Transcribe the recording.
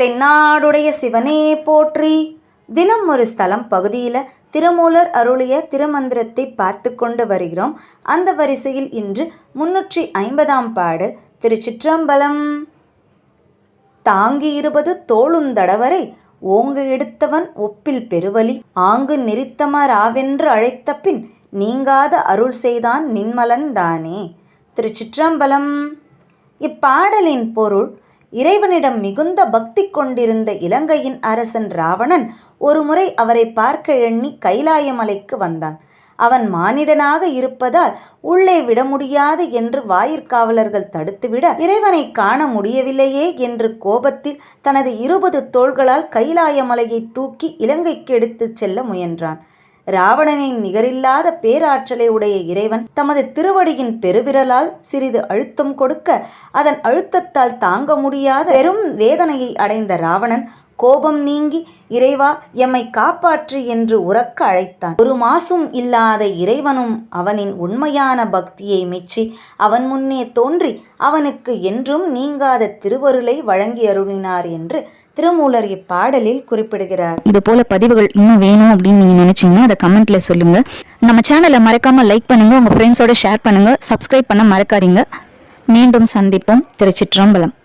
தென்னாடுடைய சிவனே போற்றி. தினம் ஒரு ஸ்தலம் பகுதியில் திருமூலர் அருளிய திருமந்திரத்தை பார்த்து கொண்டு வருகிறோம். அந்த வரிசையில் இன்று முன்னூற்றி ஐம்பதாம் பாடல் திருச்சிற்றம்பலம். தாங்கி இருபது தோளும் தடவரை ஓங்கு எடுத்தவன் ஒப்பில் பெருவலி. ஆங்கு நிறித்தமராவென்று அழைத்த பின் நீங்காத அருள் செய்தான் நின்மலன் தானே. திருச்சிற்றம்பலம். இப்பாடலின் பொருள் இறைவனிடம் மிகுந்த பக்தி கொண்டிருந்த இலங்கையின் அரசன் ராவணன் ஒருமுறை அவரை பார்க்க எண்ணி கைலாயமலைக்கு வந்தான். அவன் மானிடனாக இருப்பதால் உள்ளே விட முடியாது என்று வாயிற்காவலர்கள் தடுத்துவிட இறைவனை காண முடியவில்லையே என்று கோபத்தில் தனது இருபது தோள்களால் கைலாய மலையை தூக்கி இலங்கைக்கு எடுத்துச் செல்ல முயன்றான். ராவணனின் நிகரில்லாத பேராற்றலை உடைய இறைவன் தமது திருவடியின் பெருவிரலால் சிறிது அழுத்தம் கொடுக்க அதன் அழுத்தத்தால் தாங்க முடியாத பெரும் வேதனையை அடைந்த ராவணன் கோபம் நீங்கி இறைவா எம்மை காப்பாற்று என்று உறக்க அழைத்தான். ஒரு மாசும் இல்லாத இறைவனும் அவனின் உண்மையான பக்தியை மெச்சி அவன் முன்னே தோன்றி அவனுக்கு என்றும் நீங்காத திருவருளை வழங்கி அருளினார் என்று திருமூலர் இப்பாடலில் குறிப்பிடுகிறார். இது போல பதிவுகள் இன்னும் வேணும் அப்படின்னு நீங்க நினைச்சீங்கன்னா அதை கமெண்ட்ல சொல்லுங்க. நம்ம சேனலை மறக்காம லைக் பண்ணுங்க உங்க ஃப்ரெண்ட்ஸோட ஷேர் பண்ணுங்க சப்ஸ்கிரைப் பண்ண மறக்காதீங்க. மீண்டும் சந்திப்போம். திருச்சிற்றம்பலம்.